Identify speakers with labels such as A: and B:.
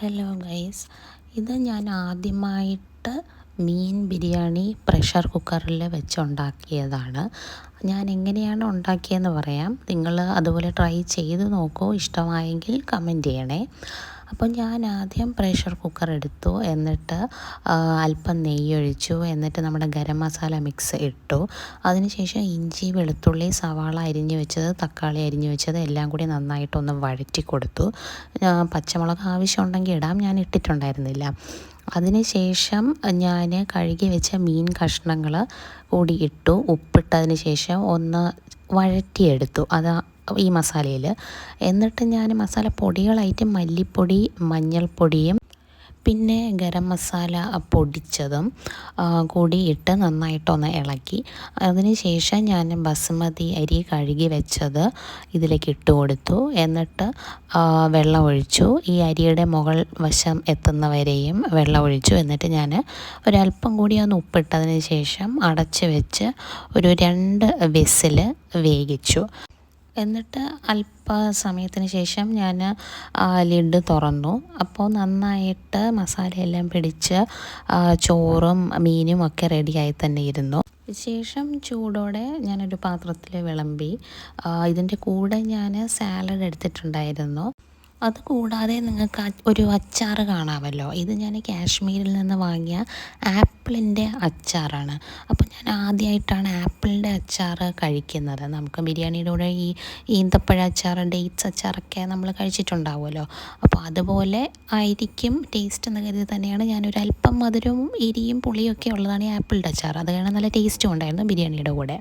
A: Hello guys ഇത് ഞാൻ ആദ്യമായിട്ട് മീൻ ബിരിയാണി പ്രഷർ കുക്കറിൽ വെച്ചുണ്ടാക്കിയതാണ്. ഞാൻ എങ്ങനെയാണ് ഉണ്ടാക്കിയതെന്ന് പറയാം. നിങ്ങൾ അതുപോലെ ട്രൈ ചെയ്ത് നോക്കൂ. ഇഷ്ടമായെങ്കിൽ കമന്റ് ചെയ്യണേ. അപ്പോൾ ഞാൻ ആദ്യം പ്രഷർ കുക്കർ എടുത്തു. എന്നിട്ട് അല്പം നെയ്യ് ഒഴിച്ചു എന്നിട്ട് നമ്മുടെ ഗരം മസാല മിക്സ് ഇട്ടു. അതിനുശേഷം ഇഞ്ചി വെളുത്തുള്ളി സവാള അരിഞ്ഞു വെച്ചത് തക്കാളി അരിഞ്ഞു വെച്ചത് എല്ലാം കൂടി നന്നായിട്ടൊന്ന് വഴറ്റി കൊടുത്തു. പച്ചമുളക് ആവശ്യമുണ്ടെങ്കിൽ ഇടാം. ഞാൻ ഇട്ടിട്ടുണ്ടായിരുന്നില്ല. അതിനുശേഷം ഞാൻ കഴുകി വെച്ച മീൻ കഷ്ണങ്ങൾ കൂടി ഇട്ടു. ഉപ്പിട്ടതിന് ശേഷം ഒന്ന് വഴറ്റിയെടുത്തു. അത് ഈ മസാലയിൽ. എന്നിട്ട് ഞാൻ മസാല പൊടികളായിട്ട് മല്ലിപ്പൊടി മഞ്ഞൾപ്പൊടിയും പിന്നെ ഗരം മസാല പൊടിച്ചതും കൂടി ഇട്ട് നന്നായിട്ടൊന്ന് ഇളക്കി. അതിനുശേഷം ഞാൻ ബസുമതി അരി കഴുകി വെച്ചത് ഇതിലേക്ക് ഇട്ട് കൊടുത്തു. എന്നിട്ട് വെള്ളം ഒഴിച്ചു. ഈ അരിയുടെ മുകൾ വശം എത്തുന്നവരെയും വെള്ളം ഒഴിച്ചു. എന്നിട്ട് ഞാൻ ഒരല്പം കൂടി ഒന്ന് ഉപ്പിട്ടതിന് ശേഷം അടച്ച് വെച്ച് ഒരു രണ്ട് വിസിൽ വേവിച്ചു. എന്നിട്ട് അല്പസമയത്തിന് ശേഷം ഞാൻ ലിഡ് തുറന്നു. അപ്പോൾ നന്നായിട്ട് മസാലയെല്ലാം പിടിച്ച് ചോറും മീനും ഒക്കെ റെഡിയായി തന്നെ ഇരുന്നു. ശേഷം ചൂടോടെ ഞാനൊരു പാത്രത്തിൽ വിളമ്പി ഇതിന്റെ കൂടെ ഞാൻ സാലഡ് എടുത്തിട്ടുണ്ടായിരുന്നു. അതുകൂടാതെ നിങ്ങൾക്ക് ഒരു അച്ചാർ കാണാമല്ലോ. ഇത് ഞാൻ കാശ്മീരിൽ നിന്ന് വാങ്ങിയ ആപ്പിളിന്റെ അച്ചാറാണ്. അപ്പോൾ ഞാൻ ആദ്യമായിട്ടാണ് ആപ്പിളിന്റെ അച്ചാർ കഴിക്കുന്നത്. നമുക്ക് ബിരിയാണിയുടെ കൂടെ ഈ ഈന്തപ്പഴ അച്ചാർ ഡേറ്റ്സ് അച്ചാറൊക്കെ നമ്മൾ കഴിച്ചിട്ടുണ്ടാവുമല്ലോ. അപ്പോൾ അതുപോലെ ആയിരിക്കും ടേസ്റ്റ് എന്ന് കരുതി തന്നെയാണ് ഞാനൊരു അല്പം മധുരവും എരിയും പുളിയൊക്കെ ഉള്ളതാണ് ഈ ആപ്പിളിന്റെ അച്ചാർ അത് കാരണം നല്ല ടേസ്റ്റും ഉണ്ടായിരുന്നു ബിരിയാണിയുടെ കൂടെ.